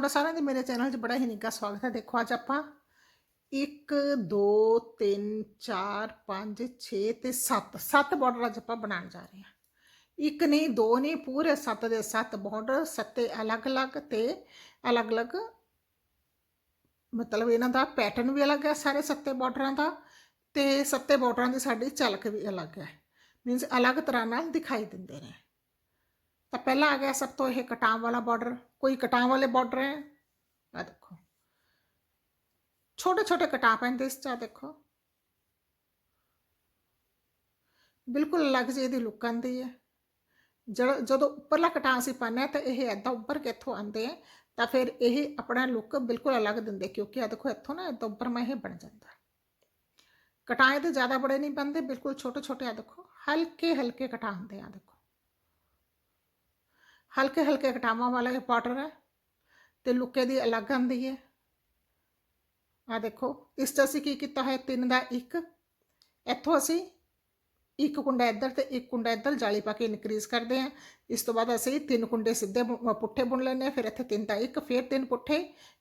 ਤੁਹਾਡਾ ਸਾਰਿਆਂ ਦੇ ਮੇਰੇ ਚੈਨਲ 'ਚ ਬੜਾ ਹੀ ਨਿੱਘਾ ਸਵਾਗਤ ਹੈ। ਦੇਖੋ, ਅੱਜ ਆਪਾਂ 1 2 3 4 5 6 ਤੇ 7 7 ਬਾਰਡਰ ਅੱਜ ਆਪਾਂ ਬਣਾਉਣ ਜਾ ਰਹੇ ਹਾਂ। ਇੱਕ ਨਹੀਂ, ਦੋ ਨਹੀਂ, ਪੂਰੇ 7 ਦੇ 7 ਬਾਰਡਰ ਸੱਤੇ ਅਲੱਗ-ਅਲੱਗ ਤੇ ਅਲੱਗ-ਅਲੱਗ ਮਤਲਬ ਇਹਨਾਂ ਦਾ ਪੈਟਰਨ ਵੀ ਅਲੱਗ ਹੈ ਸਾਰੇ ਸੱਤੇ ਬਾਰਡਰਾਂ ਦਾ ਤੇ ਸੱਤੇ ਬਾਰਡਰਾਂ ਦੀ ਸਾਡੀ ਝਲਕ ਵੀ ਅਲੱਗ ਹੈ। ਮੀਨਸ ਅਲੱਗ ਤਰ੍ਹਾਂ ਨਾਲ ਦਿਖਾਈ ਦਿੰਦੇ ਨੇ। ਤਾਂ ਪਹਿਲਾਂ ਆ ਗਿਆ ਸਭ ਤੋਂ ਇਹ ਕਟਾਂ ਵਾਲਾ ਬਾਰਡਰ ਕੋਈ ਕਟਾਂ ਵਾਲੇ ਬਾਰਡਰ ਹੈ ਆ ਦੇਖੋ ਛੋਟੇ ਛੋਟੇ ਕਟਾਂ ਪੈਂਦੇ ਇਸ ਚ ਆਹ ਦੇਖੋ ਬਿਲਕੁਲ ਅਲੱਗ ਜਿਹੀ ਦੀ ਲੁੱਕ ਆਉਂਦੀ ਹੈ ਜਦ- ਜਦੋਂ ਉੱਪਰਲਾ ਕਟਾਂ ਅਸੀਂ ਪਾਉਂਦੇ ਹਾਂ ਤਾਂ ਇਹ ਐਦਾਂ ਉੱਪਰ ਕਿੱਥੋਂ ਆਉਂਦੇ ਆ ਤਾਂ ਫਿਰ ਇਹ ਆਪਣਾ ਲੁੱਕ ਬਿਲਕੁਲ ਅਲੱਗ ਦਿੰਦੇ ਕਿਉਂਕਿ ਆ ਦੇਖੋ ਇੱਥੋਂ ਨਾ ਇੱਦਾਂ ਉੱਪਰ ਮੈਂ ਇਹ ਬਣ ਜਾਂਦਾ ਕਟਾਂ ਇਹਦੇ ਜ਼ਿਆਦਾ ਬੜੇ ਨਹੀਂ ਬਣਦੇ ਬਿਲਕੁਲ ਛੋਟੇ ਛੋਟੇ ਆ ਦੇਖੋ ਹਲਕੇ ਹਲਕੇ ਕਟਾਂ ਹੁੰਦੇ ਆ ਦੇਖੋ ਹਲਕੇ ਹਲਕੇ ਕਟਾਵਾਂ ਵਾਲਾ ਇਹ ਪਾਊਡਰ ਹੈ ਤੇ ਲੁੱਕੇ ਦੀ ਅਲੱਗ ਆਉਂਦੀ ਹੈ। ਆ ਦੇਖੋ, ਇਸ 'ਚ ਅਸੀਂ ਕੀ ਕੀਤਾ ਹੈ? ਤਿੰਨ ਦਾ ਇੱਕ। ਇੱਥੋਂ ਅਸੀਂ ਇੱਕ ਕੁੰਡਾ ਇੱਧਰ ਤੇ ਇੱਕ ਕੁੰਡਾ ਇੱਧਰ ਜਾਲੀ ਪਾ ਕੇ ਇਨਕਰੀਜ਼ ਕਰਦੇ ਹਾਂ। ਇਸ ਤੋਂ ਬਾਅਦ ਅਸੀਂ ਤਿੰਨ ਕੁੰਡੇ ਸਿੱਧੇ ਪੁੱਠੇ ਬੁਣ ਲੈਂਦੇ ਹਾਂ, ਫਿਰ ਇੱਥੇ ਤਿੰਨ ਦਾ ਇੱਕ, ਫਿਰ ਤਿੰਨ ਪੁੱਠੇ,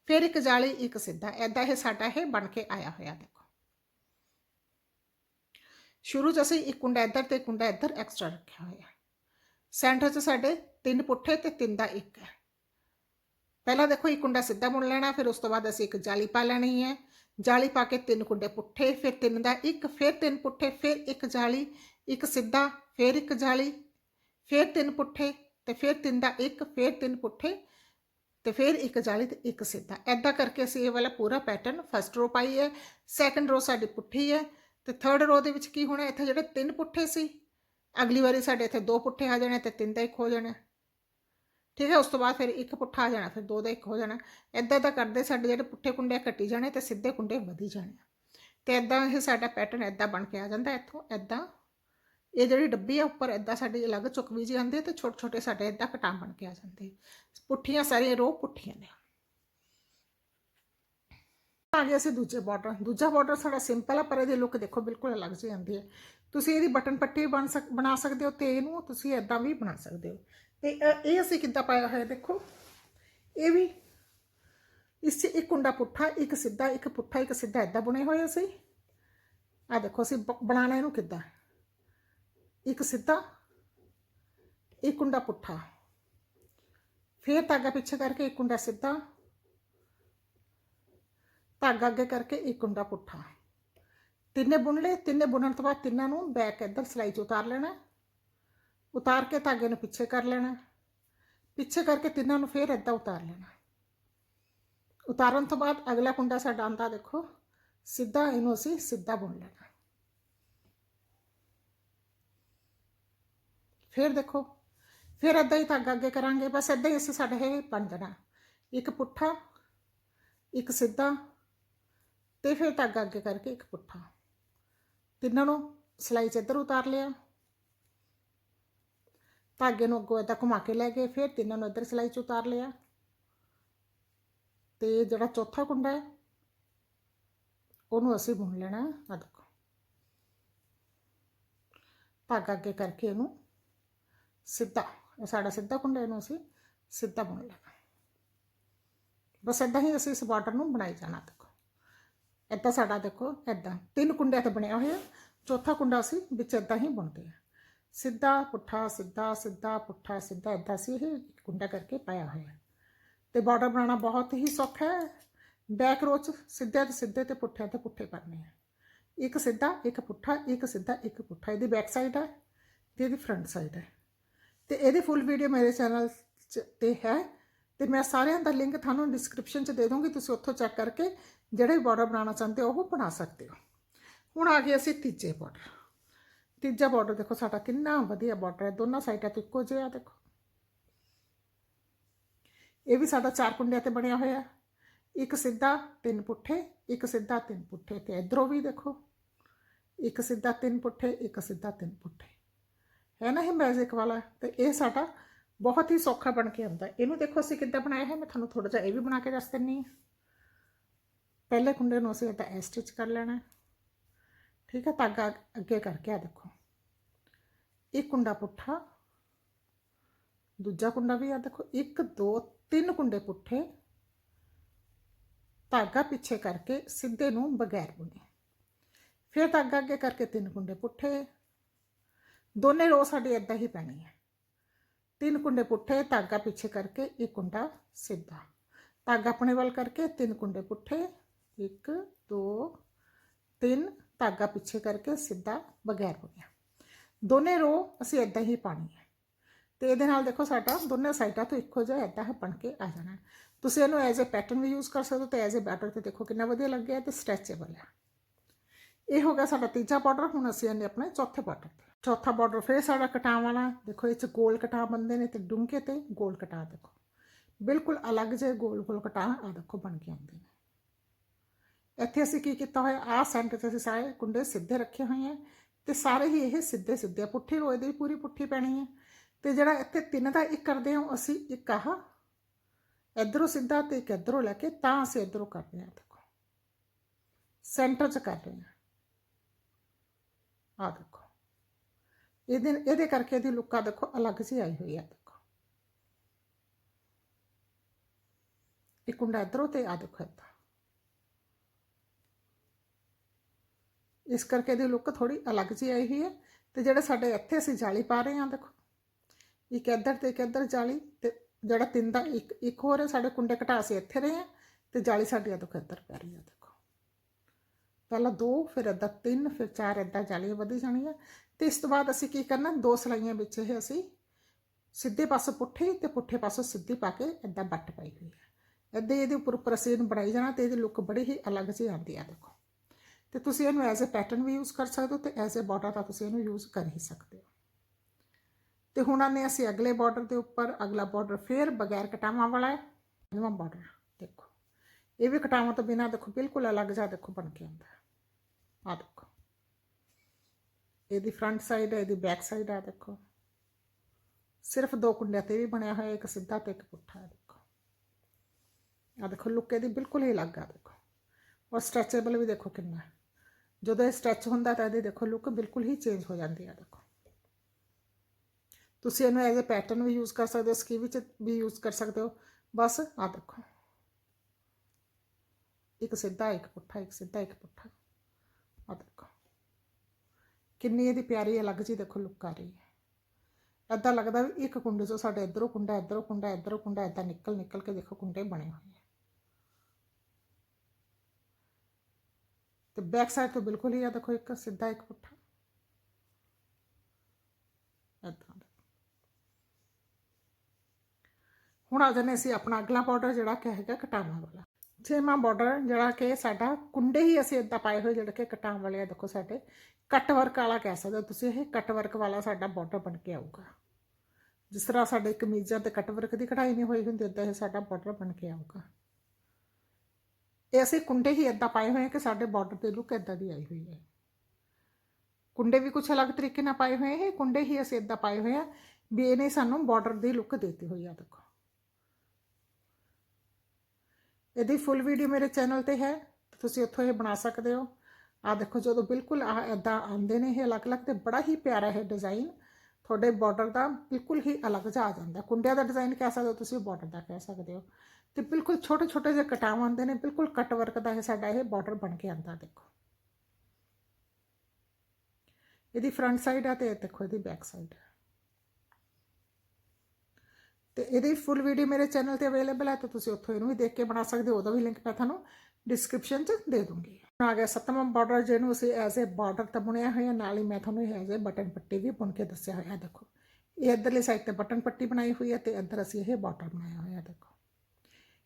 ਫਿਰ ਇੱਕ ਜਾਲੀ, ਇੱਕ ਸਿੱਧਾ। ਐਦਾਂ ਇਹ ਸਾਡਾ ਇਹ ਬਣ ਕੇ ਆਇਆ ਹੋਇਆ, ਦੇਖੋ। ਸ਼ੁਰੂ 'ਚ ਅਸੀਂ ਇੱਕ ਕੁੰਡਾ ਇੱਧਰ ਤੇ ਇੱਕ ਕੁੰਡਾ ਇੱਧਰ ਐਕਸਟਰਾ ਰੱਖਿਆ ਹੋਇਆ। ਸੈਂਟਰ 'ਚ ਸਾਡੇ ਤਿੰਨ ਪੁੱਠੇ ਤੇ ਤਿੰਨ ਦਾ ਇੱਕ ਹੈ। ਪਹਿਲਾਂ ਦੇਖੋ, ਇੱਕ ਕੁੰਡਾ ਸਿੱਧਾ ਮੁੜ ਲੈਣਾ, ਫਿਰ ਉਸ ਤੋਂ ਬਾਅਦ ਅਸੀਂ ਇੱਕ ਜਾਲੀ ਪਾ ਲੈਣੀ ਹੈ। ਜਾਲੀ ਪਾ ਕੇ ਤਿੰਨ ਕੁੰਡੇ ਪੁੱਠੇ, ਫਿਰ ਤਿੰਨ ਦਾ ਇੱਕ, ਫਿਰ ਤਿੰਨ ਪੁੱਠੇ, ਫਿਰ ਇੱਕ ਜਾਲੀ, ਇੱਕ ਸਿੱਧਾ, ਫਿਰ ਇੱਕ ਜਾਲੀ, ਫਿਰ ਤਿੰਨ ਪੁੱਠੇ ਤੇ ਫਿਰ ਤਿੰਨ ਦਾ ਇੱਕ, ਫਿਰ ਤਿੰਨ ਪੁੱਠੇ ਤੇ ਫਿਰ ਇੱਕ ਜਾਲੀ ਤੇ ਇੱਕ ਸਿੱਧਾ। ਐਦਾਂ ਕਰਕੇ ਅਸੀਂ ਇਹ ਵਾਲਾ ਪੂਰਾ ਪੈਟਰਨ ਫਸਟ ਰੋ ਪਾਈ ਹੈ। ਸੈਕੰਡ ਰੋ ਸਾਡੀ ਪੁੱਠੀ ਹੈ ਤੇ ਥਰਡ ਰੋ ਦੇ ਵਿੱਚ ਕੀ ਹੋਣਾ? ਇੱਥੇ ਜਿਹੜੇ ਤਿੰਨ ਪੁੱਠੇ ਸੀ ਅਗਲੀ ਵਾਰੀ ਸਾਡੇ ਇੱਥੇ ਦੋ ਪੁੱਠੇ ਆ ਜਾਣੇ ਤੇ ਤਿੰਨ ਦਾ ਇੱਕ ਹੋ ਜਾਣਾ ਠੀਕ ਹੈ ਉਸ ਤੋਂ ਬਾਅਦ ਫਿਰ ਇੱਕ ਪੁੱਠਾ ਆ ਜਾਣਾ ਫਿਰ ਦੋ ਦਾ ਇੱਕ ਹੋ ਜਾਣਾ ਐਦਾਂ ਤਾਂ ਕਰਦੇ ਸਾਡੇ ਜਿਹੜੇ ਪੁੱਠੇ ਕੁੰਡੇ ਆ ਕੱਟੀ ਜਾਣੇ ਤੇ ਸਿੱਧੇ ਕੁੰਡੇ ਵਧੀ ਜਾਣੇ ਤੇ ਐਦਾਂ ਇਹ ਸਾਡਾ ਪੈਟਰਨ ਐਦਾਂ ਬਣ ਕੇ ਆ ਜਾਂਦਾ ਇੱਥੋਂ ਐਦਾਂ ਇਹ ਜਿਹੜੀ ਡੱਬੀ ਆ ਉੱਪਰ ਐਦਾਂ ਸਾਡੀ ਅਲੱਗ ਚੁਕਵੀ ਜੀ ਆਉਂਦੀ ਹੈ ਤੇ ਛੋਟੇ ਛੋਟੇ ਸਾਡੇ ਐਦਾਂ ਕਟਾਂ ਬਣ ਕੇ ਆ ਜਾਂਦੇ ਪੁੱਠੀਆਂ ਸਾਰੀਆਂ ਰੋ ਪੁੱਠੀਆਂ ਨੇ ਆ ਗਿਆ ਸੀ ਦੂਜੇ ਬਾਰਡਰ ਦੂਜਾ ਬਾਰਡਰ ਸਾਡਾ ਸਿੰਪਲ ਆ ਪਰ ਇਹਦੀ ਲੁੱਕ ਦੇਖੋ ਬਿਲਕੁਲ ਅਲੱਗ ਜਿਹੀ ਆਉਂਦੀ ਹੈ ਤੁਸੀਂ ਇਹਦੀ ਬਟਨ ਪੱਟੀ ਬਣ ਸਕ, ਬਣਾ ਸਕਦੇ ਹੋ ਤੇ ਇਹਨੂੰ ਤੁਸੀਂ ਐਦਾਂ ਵੀ ਬਣਾ ਸਕਦੇ ਹੋ। ਤੇ ਇਹ ਅਸੀਂ ਕਿੱਦਾਂ ਪਾਇਆ ਹੋਇਆ ਦੇਖੋ। ਇਹ ਵੀ ਇਸ 'ਚ ਇੱਕ ਕੁੰਡਾ ਪੁੱਠਾ, ਇੱਕ ਸਿੱਧਾ, ਇੱਕ ਪੁੱਠਾ, ਇੱਕ ਸਿੱਧਾ ਐਦਾਂ ਬੁਣੇ ਹੋਏ ਅਸੀਂ। ਆ ਦੇਖੋ ਅਸੀਂ ਬ- ਬਣਾਉਣਾ ਇਹਨੂੰ ਕਿੱਦਾਂ। ਇੱਕ ਸਿੱਧਾ, ਇੱਕ ਕੁੰਡਾ ਪੁੱਠਾ। ਫਿਰ ਧਾਗਾ ਪਿੱਛੇ ਕਰਕੇ ਇੱਕ ਕੁੰਡਾ ਸਿੱਧਾ। ਧਾਗਾ ਅੱਗੇ ਕਰਕੇ ਇੱਕ ਕੁੰਡਾ ਪੁੱਠਾ। ਤਿੰਨੇ ਬੁਣ ਲਏ, ਤਿੰਨੇ ਬੁਣਨ ਤੋਂ ਬਾਅਦ ਤਿੰਨਾਂ ਨੂੰ ਬੈਕ ਇੱਧਰ ਸਲਾਈ 'ਚ ਉਤਾਰ ਲੈਣਾ। ਉਤਾਰ ਕੇ ਧਾਗੇ ਨੂੰ ਪਿੱਛੇ ਕਰ ਲੈਣਾ। ਪਿੱਛੇ ਕਰਕੇ ਤਿੰਨਾਂ ਨੂੰ ਫੇਰ ਇੱਦਾਂ ਉਤਾਰ ਲੈਣਾ। ਉਤਾਰਨ ਤੋਂ ਬਾਅਦ ਅਗਲਾ ਕੁੰਡਾ ਸਾਡਾ ਆਂਦਾ ਦੇਖੋ, ਸਿੱਧਾ ਇਹਨੂੰ ਅਸੀਂ ਸਿੱਧਾ ਬੁਣ ਲੈਣਾ। ਫਿਰ ਦੇਖੋ, ਫਿਰ ਇੱਦਾਂ ਹੀ ਧਾਗਾ ਅੱਗੇ ਕਰਾਂਗੇ, ਬਸ ਇੱਦਾਂ ਹੀ ਅਸੀਂ ਸਾਡੇ ਇਹ ਬਣ ਜਾਣਾ। ਇੱਕ ਪੁੱਠਾ, ਇੱਕ ਸਿੱਧਾ ਤੇ ਫਿਰ ਧਾਗਾ ਅੱਗੇ ਕਰਕੇ ਇੱਕ ਪੁੱਠਾ। ਤਿੰਨਾਂ ਨੂੰ ਸਲਾਈ 'ਚ ਇੱਧਰ ਉਤਾਰ ਲਿਆ। ਧਾਗੇ ਨੂੰ ਅੱਗੋਂ ਏਦਾਂ ਘੁਮਾ ਕੇ ਲੈ ਗਏ, ਫਿਰ ਤਿੰਨਾਂ ਨੂੰ ਇੱਧਰ ਸਲਾਈ 'ਚ ਉਤਾਰ ਲਿਆ। ਤੇ ਜਿਹੜਾ ਚੌਥਾ ਕੁੰਡਾ ਹੈ, ਉਹਨੂੰ ਅਸੀਂ ਬੁਣ ਲੈਣਾ ਆ ਦੇਖੋ ਧਾਗਾ ਅੱਗੇ ਕਰਕੇ ਇਹਨੂੰ ਸਿੱਧਾ, ਇਹ ਸਾਡਾ ਸਿੱਧਾ ਕੁੰਡਾ, ਇਹਨੂੰ ਅਸੀਂ ਸਿੱਧਾ ਬੁਣ ਲੈਣਾ। ਬਸ ਇਦਾਂ ਹੀ ਅਸੀਂ ਇਸ ਬਾਰਡਰ ਨੂੰ ਬਣਾਈ ਜਾਣਾ। ਦੇਖੋ ਇੱਦਾਂ ਸਾਡਾ ਦੇਖੋ ਇੱਦਾਂ ਤਿੰਨ ਕੁੰਡਿਆਂ ਤੇ ਬਣਿਆ ਹੋਇਆ। ਚੌਥਾ ਕੁੰਡਾ ਅਸੀਂ ਵਿੱਚ ਇੱਦਾਂ ਹੀ ਬੁਣਦੇ ਆ। ਸਿੱਧਾ, ਪੁੱਠਾ, ਸਿੱਧਾ ਸਿੱਧਾ, ਪੁੱਠਾ, ਸਿੱਧਾ ਇੱਦਾਂ ਅਸੀਂ ਇਹ ਇੱਕ ਕੁੰਡਾ ਕਰਕੇ ਪਾਇਆ ਹੋਇਆ। ਤੇ ਬਾਰਡਰ ਬਣਾਉਣਾ ਬਹੁਤ ਹੀ ਸੌਖਾ ਹੈ। ਬੈਕ ਰੋ ਚ ਸਿੱਧੇ ਤੇ ਸਿੱਧੇ ਤੇ ਪੁੱਠੇ ਤੇ ਪੁੱਠੇ ਕਰਨੇ ਆ। ਇੱਕ ਸਿੱਧਾ, ਇੱਕ ਪੁੱਠਾ, ਇੱਕ ਸਿੱਧਾ, ਇੱਕ ਪੁੱਠਾ। ਇਹਦੀ ਬੈਕ ਸਾਈਡ ਹੈ ਤੇ ਇਹਦੀ ਫਰੰਟ ਸਾਈਡ ਹੈ। ਤੇ ਇਹਦੀ ਫੁੱਲ ਵੀਡੀਓ ਮੇਰੇ ਚੈਨਲ ਤੇ ਹੈ। ਤੇ ਮੈਂ ਸਾਰਿਆਂ ਦਾ ਲਿੰਕ ਤੁਹਾਨੂੰ ਡਿਸਕ੍ਰਿਪਸ਼ਨ 'ਚ ਦੇ ਦੂੰਗੀ ਤੁਸੀਂ ਉੱਥੋਂ ਚੈੱਕ ਕਰਕੇ ਜਿਹੜੇ ਵੀ ਬਾਰਡਰ ਬਣਾਉਣਾ ਚਾਹੁੰਦੇ ਹੋ ਉਹ ਬਣਾ ਸਕਦੇ ਹੋ। ਹੁਣ ਆ ਗਏ ਅਸੀਂ ਤੀਜੇ ਬਾਰਡਰ ਤੀਜਾ ਬਾਰਡਰ ਦੇਖੋ ਸਾਡਾ ਕਿੰਨਾ ਵਧੀਆ ਬਾਰਡਰ ਹੈ, ਦੋਨਾਂ ਸਾਈਡਾਂ ਤੋਂ ਇੱਕੋ ਜਿਹਾ ਦੇਖੋ। ਇਹ ਵੀ ਸਾਡਾ ਚਾਰ ਕੁੰਡਿਆਂ ਤੇ ਬਣਿਆ ਹੋਇਆ ਇੱਕ ਸਿੱਧਾ, ਤਿੰਨ ਪੁੱਠੇ, ਇੱਕ ਸਿੱਧਾ, ਤਿੰਨ ਪੁੱਠੇ ਤੇ ਇਧਰੋਂ ਵੀ ਦੇਖੋ। ਇੱਕ ਸਿੱਧਾ, ਤਿੰਨ ਪੁੱਠੇ, ਇੱਕ ਸਿੱਧਾ, ਤਿੰਨ ਪੁੱਠੇ। ਹੈ ਨਾ ਇਹ ਮੈਜਿਕ ਵਾਲਾ? ਤੇ ਇਹ ਸਾਡਾ ਬਹੁਤ ਹੀ ਸੌਖਾ ਬਣ ਕੇ ਆਉਂਦਾ ਇਹਨੂੰ ਦੇਖੋ ਅਸੀਂ ਕਿੱਦਾਂ ਬਣਾਇਆ ਹੈ ਮੈਂ ਤੁਹਾਨੂੰ ਥੋੜਾ ਜਿਹਾ ਇਹ ਵੀ ਬਣਾ ਕੇ ਦੱਸ ਦਿੰਨੀ ਹਾਂ ਪਹਿਲੇ ਕੁੰਡੇ ਨੂੰ ਅਸੀਂ ਇਦਾਂ ਐ ਸਟਿਚ ਕਰ ਲੈਣਾ ਹੈ। ਠੀਕ ਹੈ ਧਾਗਾ ਅੱਗੇ ਕਰਕੇ ਆ ਦੇਖੋ ਇੱਕ ਕੁੰਡਾ ਪੁੱਠਾ ਦੂਜਾ ਕੁੰਡਾ ਵੀ ਆ ਦੇਖੋ ਇੱਕ ਦੋ ਤਿੰਨ ਕੁੰਡੇ ਪੁੱਠੇ ਧਾਗਾ ਪਿੱਛੇ ਕਰਕੇ ਸਿੱਧੇ ਨੂੰ ਬਗੈਰ ਬੁਣੇ ਫਿਰ ਧਾਗਾ ਅੱਗੇ ਕਰਕੇ ਤਿੰਨ ਕੁੰਡੇ ਪੁੱਠੇ ਦੋਨੇ ਰੋ ਸਾਡੀ ਇਦਾਂ ਹੀ ਪੈਣੀ ਹੈ ਤਿੰਨ ਕੁੰਡੇ ਪੁੱਠੇ ਧਾਗਾ ਪਿੱਛੇ ਕਰਕੇ ਇੱਕ ਕੁੰਡਾ ਸਿੱਧਾ ਧਾਗਾ ਆਪਣੇ ਵੱਲ ਕਰਕੇ ਤਿੰਨ ਕੁੰਡੇ ਪੁੱਠੇ 1 2 3 ਧਾਗਾ ਪਿੱਛੇ ਕਰਕੇ ਸਿੱਧਾ ਬਗੈਰ ਬੁਣਿਆ ਦੋਨੇ ਰੋ ਅਸੀਂ ਇਦਾਂ ਹੀ ਪਾਣੀ ਹੈ ਤੇ ਇਹਦੇ ਨਾਲ ਦੇਖੋ ਸਾਡਾ ਦੋਨੇ ਸਾਈਡਾਂ ਤੋਂ ਇੱਕੋ ਜਿਹਾ ਇਦਾਂ ਹੀ ਬਣ ਕੇ ਆ ਜਾਣਾ ਹੈ। ਤੁਸੀਂ ਇਹਨੂੰ ਐਜ਼ ਅ ਪੈਟਰਨ ਵੀ ਯੂਜ਼ ਕਰ ਸਕਦੇ ਹੋ ਤੇ ਐਜ਼ ਅ ਬੈਟਰ ਤੇ ਦੇਖੋ ਕਿੰਨਾ ਵਧੀਆ ਲੱਗਿਆ ਤੇ ਸਟ੍ਰੈਚੇਬਲ ਹੈ ਇਹ ਹੋ ਗਿਆ ਸਾਡਾ ਤੀਜਾ ਬਾਰਡਰ ਹੁਣ ਅਸੀਂ ਇਹਨੇ ਆਪਣੇ ਚੌਥੇ ਬਾਰਡਰ ਤੇ ਚੌਥਾ ਬਾਰਡਰ ਫਿਰ ਸਾਡਾ ਕਟਾਂ ਵਾਲਾ। ਦੇਖੋ, ਇਹ ਚ ਗੋਲ ਕਟਾ ਬੰਦੇ ਨੇ ਤੇ ਡੂੰਘੇ ਤੇ ਗੋਲ ਕਟਾ ਦੇਖੋ। ਬਿਲਕੁਲ ਅਲੱਗ ਜਿਹੇ ਗੋਲ ਗੋਲ ਕਟਾ ਆ ਦੇਖੋ ਬਣ ਕੇ ਆਉਂਦੇ ਨੇ। ਇੱਥੇ ਅਸੀਂ ਕੀ ਕੀਤਾ ਹੋਇਆ? ਆ ਸੈਂਟਰ ਤੇ ਅਸੀਂ ਸਾਰੇ ਕੁੰਡੇ ਸਿੱਧੇ ਰੱਖੇ ਹੋਏ ਆ ਤੇ ਸਾਰੇ ਹੀ ਇਹ ਸਿੱਧੇ ਸਿੱਧੇ ਆ। ਪੁੱਠੀ ਰੋਏ ਦੀ ਵੀ ਪੂਰੀ ਪੁੱਠੀ ਪੈਣੀ ਹੈ ਤੇ ਜਿਹੜਾ ਇੱਥੇ ਤਿੰਨ ਦਾ ਇੱਕ ਕਰਦੇ ਹਾਂ, ਅਸੀਂ ਇੱਕ ਆਹ ਇਧਰੋਂ ਸਿੱਧਾ ਤੇ ਇੱਕ ਇਧਰੋਂ ਲੈ ਕੇ ਤਾਂ ਅਸੀਂ ਇਧਰੋਂ ਕਰਦੇ ਹਾਂ, ਦੇਖੋ। ਸੈਂਟਰ 'ਚ ਕਰ ਰਹੇ ਹਾਂ। ਆ ਦੇਖੋ। ਇਹਦੇ ਇਹਦੇ ਕਰਕੇ ਇਹਦੀ ਲੁੱਕਾ ਦੇਖੋ, ਅਲੱਗ ਜਿਹੀ ਆਈ ਹੋਈ ਆ ਦੇਖੋ। ਇਹ ਕੁੰਡਾ ਇਧਰੋਂ ਤੇ ਆ ਦੇਖੋ ਇੱਧਰ। ਇਸ ਕਰਕੇ ਇਹਦੀ ਲੁੱਕ ਥੋੜੀ ਅਲੱਗ ਜਿਹੀ ਆਈ ਹੋਈ ਹੈ ਤੇ ਜਿਹੜੇ ਸਾਡੇ ਇੱਥੇ ਅਸੀਂ ਜਾਲੀ ਪਾ ਰਹੇ ਹਾਂ ਦੇਖੋ। ਇੱਕ ਇੱਧਰ ਤੇ ਇੱਕ ਇੱਧਰ ਜਾਲੀ ਤੇ ਜਿਹੜਾ ਤਿੰਨ ਦਾ ਇੱਕ ਇੱਕ ਹੋਰ ਹੈ, ਸਾਡੇ ਕੁੰਡੇ ਘਟਾ ਸੀ ਇੱਥੇ ਰਹੇ ਆ ਤੇ ਜਾਲੀ ਸਾਡੀ ਦੇਖੋ ਇੱਧਰ ਪੈ ਰਹੀ ਆ ਪਹਿਲਾਂ ਦੋ, ਫਿਰ ਅੱਧਾ ਤਿੰਨ, ਫਿਰ ਚਾਰ ਇੱਦਾਂ ਜਾਲੀਆਂ ਵਧੀ ਜਾਣੀਆਂ। ਤੇ ਇਸ ਤੋਂ ਬਾਅਦ ਅਸੀਂ ਕੀ ਕਰਨਾ? ਦੋ ਸਲਾਈਆਂ ਵਿੱਚ ਇਹ ਅਸੀਂ ਸਿੱਧੇ ਪਾਸੋਂ ਪੁੱਠੇ ਤੇ ਪੁੱਠੇ ਪਾਸੋਂ ਸਿੱਧੀ ਪਾ ਕੇ ਇੱਦਾਂ ਬੱਟ ਪਾਈ ਹੋਈ ਹੈ। ਇੱਦਾਂ ਇਹਦੇ ਉੱਪਰ ਉੱਪਰ ਅਸੀਂ ਇਹਨੂੰ ਬਣਾਈ ਜਾਣਾ ਤੇ ਇਹਦੀ ਲੁੱਕ ਬੜੀ ਹੀ ਅਲੱਗ ਜਿਹੀ ਆਉਂਦੀ ਆ, ਦੇਖੋ। ਤੇ ਤੁਸੀਂ ਇਹਨੂੰ ਐਜ਼ ਅ ਪੈਟਰਨ ਵੀ ਯੂਜ਼ ਕਰ ਸਕਦੇ ਹੋ ਤੇ ਐਜ਼ ਅ ਬਾਰਡਰ ਤਾਂ ਤੁਸੀਂ ਇਹਨੂੰ ਯੂਜ਼ ਕਰ ਹੀ ਸਕਦੇ ਹੋ। ਤੇ ਹੁਣ ਆਨੇ ਅਸੀਂ ਅਗਲੇ ਬਾਰਡਰ ਦੇ ਉੱਪਰ। ਅਗਲਾ ਬਾਰਡਰ ਫੇਰ ਬਗੈਰ ਕਟਾਵਾਂ ਵਾਲਾ ਹੈ। ਪੰਜਵਾਂ ਬਾਰਡਰ ਦੇਖੋ। ਇਹ ਵੀ ਕਟਾਵਾਂ ਤੋਂ ਬਿਨਾ, ਦੇਖੋ, ਬਿਲਕੁਲ ਅਲੱਗ ਜਿਹਾ, ਦੇਖੋ, ਬਣ ਕੇ ਆਉਂਦਾ ਆ ਦੇਖੋ ਇਹਦੀ ਫਰੰਟ ਸਾਈਡ ਹੈ ਇਹਦੀ ਬੈਕ ਸਾਈਡ ਆ ਦੇਖੋ ਸਿਰਫ ਦੋ ਕੁੰਡਿਆਂ ਤੇ ਵੀ ਬਣਿਆ ਹੋਇਆ ਇੱਕ ਸਿੱਧਾ ਤੇ ਇੱਕ ਪੁੱਠਾ ਹੈ ਦੇਖੋ ਆ ਦੇਖੋ ਲੁੱਕ ਇਹਦੀ ਬਿਲਕੁਲ ਹੀ ਅਲੱਗ ਆ ਦੇਖੋ ਔਰ ਸਟ੍ਰੈਚੇਬਲ ਵੀ ਦੇਖੋ ਕਿੰਨਾ ਜਦੋਂ ਇਹ ਸਟ੍ਰੈਚ ਹੁੰਦਾ ਤਾਂ ਇਹਦੀ ਦੇਖੋ ਲੁੱਕ ਬਿਲਕੁਲ ਹੀ ਚੇਂਜ ਹੋ ਜਾਂਦੀ ਆ ਦੇਖੋ ਤੁਸੀਂ ਇਹਨੂੰ ਐਜ਼ ਅ ਪੈਟਰਨ ਵੀ ਯੂਜ਼ ਕਰ ਸਕਦੇ ਹੋ ਸਕੀਵ ਵਿੱਚ ਵੀ ਯੂਜ਼ ਕਰ ਸਕਦੇ ਹੋ ਬਸ ਆ ਦੇਖੋ ਇੱਕ ਸਿੱਧਾ ਇੱਕ ਪੁੱਠਾ ਇੱਕ ਸਿੱਧਾ ਇੱਕ ਪੁੱਠਾ ਆ ਦੇਖੋ। ਕਿੰਨੀ ਇਹਦੀ ਪਿਆਰੀ ਅਲੱਗ ਜੀ ਦੇਖੋ ਲੁੱਕ ਆ ਰਹੀ ਹੈ। ਏਦਾਂ ਲੱਗਦਾ ਵੀ ਇੱਕ ਕੁੰਡੇ ਚੋਂ ਸਾਡੇ ਇਧਰੋਂ ਕੁੰਡਾ ਇਧਰੋਂ ਕੁੰਡਾ ਇਧਰੋਂ ਕੁੰਡਾ, ਏਦਾਂ ਨਿਕਲ ਨਿਕਲ ਕੇ ਦੇਖੋ ਕੁੰਡੇ ਬਣੇ ਹੋਏ ਆ। ਤੇ ਬੈਕ ਸਾਈਡ ਤੋਂ ਬਿਲਕੁਲ ਹੀ ਆ ਦੇਖੋ ਇੱਕ, ਸਿੱਧਾ ਇੱਕ ਪੁੱਠਾ। ਏਦਾਂ ਦਾ। ਹੁਣ ਆ ਜਾਂਦੇ ਅਸੀਂ ਆਪਣਾ ਅਗਲਾ ਬਾਰਡਰ ਜਿਹੜਾ ਕਿ ਹੈਗਾ ਕਟਾਵਾਂ ਵਾਲਾ। ਛੇਵਾਂ ਬਾਰਡਰ ਜਿਹੜਾ ਕਿ ਸਾਡਾ ਕੁੰਡੇ ਹੀ ਅਸੀਂ ਇਦਾਂ ਪਾਏ ਹੋਏ, ਜਿਹੜੇ ਕਿ ਕਟਾਂ ਵਾਲੇ ਆ, ਦੇਖੋ ਸਾਡੇ। ਕੱਟ ਵਰਕ ਵਾਲਾ ਕਹਿ ਸਕਦੇ ਹੋ ਤੁਸੀਂ, ਇਹ ਕੱਟ ਵਰਕ ਵਾਲਾ ਸਾਡਾ ਬਾਰਡਰ ਬਣ ਕੇ ਆਊਗਾ। ਜਿਸ ਤਰ੍ਹਾਂ ਸਾਡੇ ਕਮੀਜ਼ਾਂ ਤੇ ਕੱਟ ਵਰਕ ਦੀ ਕਢਾਈ ਨਹੀਂ ਹੋਈ ਹੁੰਦੀ ਇਦਾਂ ਇਹ ਸਾਡਾ ਬਾਰਡਰ ਬਣ ਕੇ ਆਊਗਾ। ਇਹ ਅਸੀਂ ਕੁੰਡੇ ਹੀ ਇਦਾਂ ਪਾਏ ਹੋਏ ਆ ਕਿ ਸਾਡੇ ਬਾਰਡਰ ਤੇ ਲੁੱਕ ਇਦਾਂ ਦੀ ਆਈ ਹੋਈ ਹੈ। ਕੁੰਡੇ ਵੀ ਕੁਝ ਅਲੱਗ ਤਰੀਕੇ ਨਾਲ ਪਾਏ ਹੋਏ ਹੈ ਕੁੰਡੇ ਹੀ ਅਸੀਂ ਇਦਾਂ ਪਾਏ ਹੋਏ ਆ ਵੀ ਇਹਨੇ ਸਾਨੂੰ ਬਾਰਡਰ ਦੀ ਲੁੱਕ ਦਿੱਤੀ ਹੋਈ ਆ, ਦੇਖੋ। ਇਹਦੀ ਫੁੱਲ ਵੀਡੀਓ ਮੇਰੇ ਚੈਨਲ ਤੇ ਹੈ, ਤੁਸੀਂ ਉੱਥੋਂ ਇਹ ਬਣਾ ਸਕਦੇ ਹੋ। ਆ ਦੇਖੋ ਜਦੋਂ ਬਿਲਕੁਲ ਆ ਇਦਾਂ ਆਉਂਦੇ ਨੇ, ਇਹ ਅਲੱਗ-ਅਲੱਗ ਤੇ ਬੜਾ ਹੀ ਪਿਆਰਾ ਹੈ ਡਿਜ਼ਾਈਨ ਤੁਹਾਡੇ ਬਾਰਡਰ ਦਾ ਬਿਲਕੁਲ ਹੀ ਅਲੱਗ ਜਿਹਾ ਆ ਜਾਂਦਾ। ਕੁੰਡਿਆਂ ਦਾ ਡਿਜ਼ਾਈਨ ਕਹਿ ਸਕਦੇ ਹੋ ਤੁਸੀਂ ਬਾਰਡਰ ਦਾ ਕਹਿ ਸਕਦੇ ਹੋ। ਤੇ ਬਿਲਕੁਲ ਛੋਟੇ ਛੋਟੇ ਜਿਹੇ ਕਟਾਵ ਆਉਂਦੇ ਨੇ, ਬਿਲਕੁਲ ਕੱਟ ਵਰਕ ਦਾ ਇਹ ਸਾਡਾ ਇਹ ਬਾਰਡਰ ਬਣ ਕੇ ਆਉਂਦਾ, ਦੇਖੋ। ਇਹਦੀ ਫਰੰਟ ਸਾਈਡ ਆ ਤੇ ਦੇਖੋ, ਇਹਦੀ ਬੈਕ ਸਾਈਡ ਤੇ ਇਹਦੀ ਫੁੱਲ ਵੀਡੀਓ ਮੇਰੇ ਚੈਨਲ ਤੇ ਅਵੇਲੇਬਲ ਹੈ, ਤਾਂ ਤੁਸੀਂ ਉੱਥੋਂ ਇਹਨੂੰ ਵੀ ਦੇਖ ਕੇ ਬਣਾ ਸਕਦੇ ਹੋ। ਉਹਦਾ ਵੀ ਲਿੰਕ ਮੈਂ ਤੁਹਾਨੂੰ ਡਿਸਕ੍ਰਿਪਸ਼ਨ 'ਚ ਦੇ ਦੂੰਗੀ। ਹੁਣ ਆ ਗਿਆ ਸੱਤਵਾਂ ਬਾਰਡਰ ਜਿਹਨੂੰ ਅਸੀਂ ਐਜ਼ ਅ ਬਾਰਡਰ ਤਾਂ ਬੁਣਿਆ ਹੋਇਆ, ਨਾਲ ਹੀ ਮੈਂ ਤੁਹਾਨੂੰ ਐਜ਼ ਅ ਬਟਨ ਪੱਟੀ ਵੀ ਬੁਣ ਕੇ ਦੱਸਿਆ ਹੋਇਆ, ਦੇਖੋ। ਇਹ ਇੱਧਰਲੀ ਸਾਈਡ ਤੇ ਬਟਨ ਪੱਟੀ ਬਣਾਈ ਹੋਈ ਹੈ ਤੇ ਇੱਧਰ ਅਸੀਂ ਇਹ ਬਾਰਡਰ ਬਣਾਇਆ ਹੋਇਆ, ਦੇਖੋ।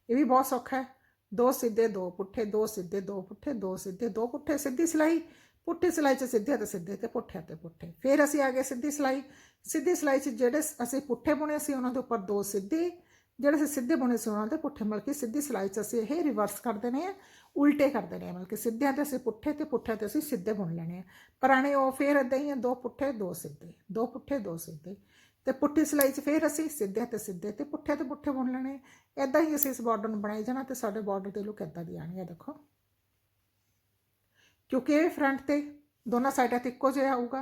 ਇਹ ਵੀ ਬਹੁਤ ਸੌਖਾ ਹੈ। ਦੋ ਸਿੱਧੇ ਦੋ ਪੁੱਠੇ, ਦੋ ਸਿੱਧੇ ਦੋ ਪੁੱਠੇ, ਦੋ ਸਿੱਧੇ ਦੋ ਪੁੱਠੇ, ਸਿੱਧੀ ਸਿਲਾਈ। ਪੁੱਠੀ ਸਿਲਾਈ 'ਚ ਸਿੱਧੇ ਤੇ ਸਿੱਧੇ ਤੇ ਪੁੱਠੇ ਤੇ ਪੁੱਠੇ। ਫਿਰ ਅਸੀਂ ਆ ਗਏ ਸਿੱਧੀ ਸਿਲਾਈ। ਸਿੱਧੀ ਸਿਲਾਈ 'ਚ ਜਿਹੜੇ ਅਸੀਂ ਪੁੱਠੇ ਬੁਣੇ ਸੀ, ਉਹਨਾਂ ਦੇ ਉੱਪਰ ਦੋ ਸਿੱਧੇ। ਜਿਹੜੇ ਅਸੀਂ ਸਿੱਧੇ ਬੁਣੇ ਸੀ, ਉਹਨਾਂ ਦੇ ਪੁੱਠੇ, ਮਤਲਬ ਕਿ ਸਿੱਧੀ ਸਿਲਾਈ 'ਚ ਅਸੀਂ ਇਹ ਰਿਵਰਸ ਕਰ ਦੇਣੇ ਆ, ਉਲਟੇ ਕਰ ਦੇਣੇ ਆ, ਮਤਲਬ ਕਿ ਸਿੱਧਿਆਂ ਤੇ ਅਸੀਂ ਪੁੱਠੇ ਤੇ ਪੁੱਠੇ ਤੇ ਅਸੀਂ ਸਿੱਧੇ ਬੁਣ ਲੈਣੇ ਆ। ਪੁਰਾਣੇ ਉਹ ਫਿਰ ਇਦਾਂ ਹੀ ਆ, ਦੋ ਪੁੱਠੇ, ਦੋ ਸਿੱਧੇ। ਦੋ ਪੁੱਠੇ, ਦੋ ਸਿੱਧੇ। ਤੇ ਪੁੱਠੀ ਸਿਲਾਈ 'ਚ ਫਿਰ ਅਸੀਂ ਸਿੱਧੇ ਤੇ ਸਿੱਧੇ ਤੇ ਪੁੱਠੇ ਤੇ ਪੁੱਠੇ ਬੁਣ ਲੈਣੇ। ਇਦਾਂ ਹੀ ਅਸੀਂ ਇਸ ਬਾਰਡਰ ਨੂੰ ਬਣਾਈ ਜਾਣਾ ਤੇ ਸਾਡੇ ਬਾਰਡਰ ਦੇ ਲੁੱਕ ਇਦਾਂ ਦੀ ਆਣੀ ਆ, ਦੇਖੋ। ਕਿਉਂਕਿ ਇਹ ਫਰੰਟ ਤੇ ਦੋਨਾਂ ਸਾਈਡਾਂ ਤੇ ਇੱਕੋ ਜਿਹਾ ਆਊਗਾ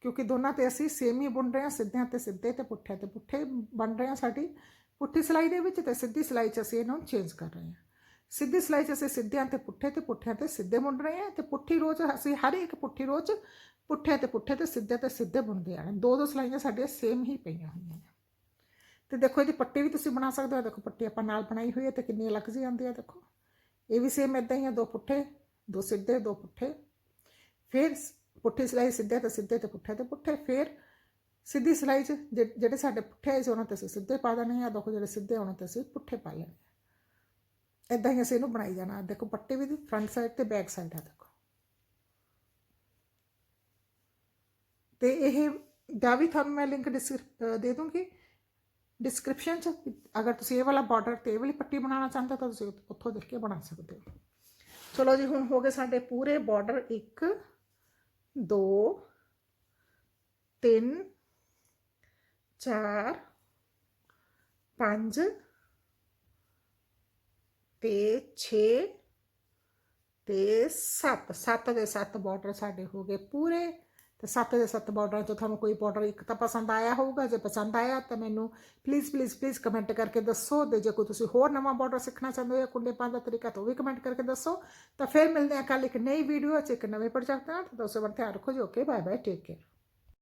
ਕਿਉਂਕਿ ਦੋਨਾਂ ਤੇ ਅਸੀਂ ਸੇਮ ਹੀ ਬੁਣ ਰਹੇ ਹਾਂ, ਸਿੱਧਿਆਂ ਤੇ ਸਿੱਧੇ ਤੇ ਪੁੱਠੇ ਤੇ ਪੁੱਠੇ ਬਣ ਰਹੇ ਹਾਂ ਸਾਡੀ ਪੁੱਠੀ ਸਿਲਾਈ ਦੇ ਵਿੱਚ ਤੇ ਸਿੱਧੀ ਸਿਲਾਈ 'ਚ ਅਸੀਂ ਇਹਨੂੰ ਚੇਂਜ ਕਰ ਰਹੇ ਹਾਂ। ਸਿੱਧੀ ਸਿਲਾਈ 'ਚ ਅਸੀਂ ਸਿੱਧਿਆਂ ਤੇ ਪੁੱਠੇ ਤੇ ਪੁੱਠਿਆਂ ਤੇ ਸਿੱਧੇ ਬੁਣ ਰਹੇ ਹਾਂ ਤੇ ਪੁੱਠੀ ਰੋਜ਼ ਅਸੀਂ ਹਰ ਇੱਕ ਪੁੱਠੀ ਰੋਜ਼ ਪੁੱਠੇ ਤੇ ਪੁੱਠੇ ਤੇ ਸਿੱਧੇ ਤੇ ਸਿੱਧੇ ਬੁਣਦੇ ਆ ਦੋ ਦੋ ਸਿਲਾਈਆਂ ਸਾਡੀਆਂ ਸੇਮ ਹੀ ਪਈਆਂ ਹੋਈਆਂ ਨੇ। ਤੇ ਦੇਖੋ ਇਹਦੀ ਪੱਟੀ ਵੀ ਤੁਸੀਂ ਬਣਾ ਸਕਦੇ ਹੋ। ਦੇਖੋ ਪੱਟੀ ਆਪਾਂ ਨਾਲ ਬਣਾਈ ਹੋਈ ਹੈ ਤੇ ਕਿੰਨੀ ਅਲੱਗ ਜਿਹੀ ਆਉਂਦੀ ਹੈ ਦੇਖੋ। ਇਹ ਵੀ ਸੇਮ ਇਦਾਂ ਹੀ ਆ, ਦੋ ਪੁੱਠੇ ਦੋ ਸਿੱਧੇ, ਦੋ ਪੁੱਠੇ। ਫਿਰ ਸ- ਪੁੱਠੀ ਸਿਲਾਈ ਸਿੱਧੇ ਤੇ ਸਿੱਧੇ ਤੇ ਪੁੱਠੇ ਤੇ ਪੁੱਠੇ। ਫਿਰ ਸਿੱਧੀ ਸਿਲਾਈ 'ਚ ਜਿਹੜੇ ਸਾਡੇ ਪੁੱਠੇ ਆਏ ਸੀ, ਉਹਨਾਂ ਤੇ ਅਸੀਂ ਸਿੱਧੇ ਪਾ ਦੇਣੇ ਆ। ਦੇਖੋ ਜਿਹੜੇ ਸਿੱਧੇ ਉਹਨਾਂ ਤੇ ਅਸੀਂ ਪੁੱਠੇ ਪਾ ਲੈਣੇ ਇਦਾਂ ਹੀ ਅਸੀਂ ਇਹਨੂੰ ਬਣਾਈ ਜਾਣਾ। ਦੇਖੋ ਪੱਟੇ ਵੀ ਫਰੰਟ ਸਾਈਡ ਤੇ ਬੈਕ ਸਾਈਡ ਆ ਦੇਖੋ। ਤੇ ਇਹ ਦਾ ਵੀ ਤੁਹਾਨੂੰ ਮੈਂ ਲਿੰਕ ਦੇ ਦੂੰਗੀ। ਡਿਸਕ੍ਰਿਪਸ਼ਨ ਚ, ਅਗਰ ਤੁਸੀਂ ਇਹ ਵਾਲਾ ਬਾਰਡਰ ਤੇ ਇਹ ਵਾਲੀ ਪੱਟੀ ਬਣਾਉਣਾ ਚਾਹੁੰਦੇ ਹੋ, ਤਾਂ ਤੁਸੀਂ ਉੱਥੋਂ ਦੇਖ ਕੇ ਬਣਾ ਸਕਦੇ ਹੋ। ਚਲੋ ਜੀ ਹੁਣ ਹੋ ਗਏ ਸਾਡੇ ਪੂਰੇ ਬਾਰਡਰ 1 2 3 4 5 ਤੇ 6 ਤੇ 7 7 ਦੇ 7 ਬਾਰਡਰ ਸਾਡੇ ਹੋ ਗਏ ਪੂਰੇ ਤੇ ਸੱਤ ਦੇ ਸੱਤ ਬਾਰਡਰਾਂ ਚੋਂ ਤੁਹਾਨੂੰ ਕੋਈ ਬਾਰਡਰ ਇੱਕ ਤਾਂ ਪਸੰਦ ਆਇਆ ਹੋਊਗਾ, ਜੇ ਪਸੰਦ ਆਇਆ ਤਾਂ ਮੈਨੂੰ ਪਲੀਜ਼ ਪਲੀਜ਼ ਪਲੀਜ਼ ਕਮੈਂਟ ਕਰਕੇ ਦੱਸੋ ਤੇ ਜੇ ਕੋਈ ਤੁਸੀਂ ਹੋਰ ਨਵਾਂ ਬਾਰਡਰ ਸਿੱਖਣਾ ਚਾਹੁੰਦੇ ਹੋ ਜਾਂ ਕੁੰਡੇ ਪਾਉਣ ਦਾ ਤਰੀਕਾ ਤਾਂ ਉਹ ਵੀ ਕਮੈਂਟ ਕਰਕੇ ਦੱਸੋ। ਤਾਂ ਫਿਰ ਮਿਲਦੇ ਹਾਂ ਕੱਲ ਇੱਕ ਨਈ ਵੀਡੀਓ 'ਚ, ਇੱਕ ਨਵੇਂ ਪ੍ਰੋਜੈਕਟ ਨਾਲ, ਤਾਂ ਦੋਸਤੋ ਬੜਾ ਧਿਆਨ ਰੱਖੋ ਜੀ okay bye bye take care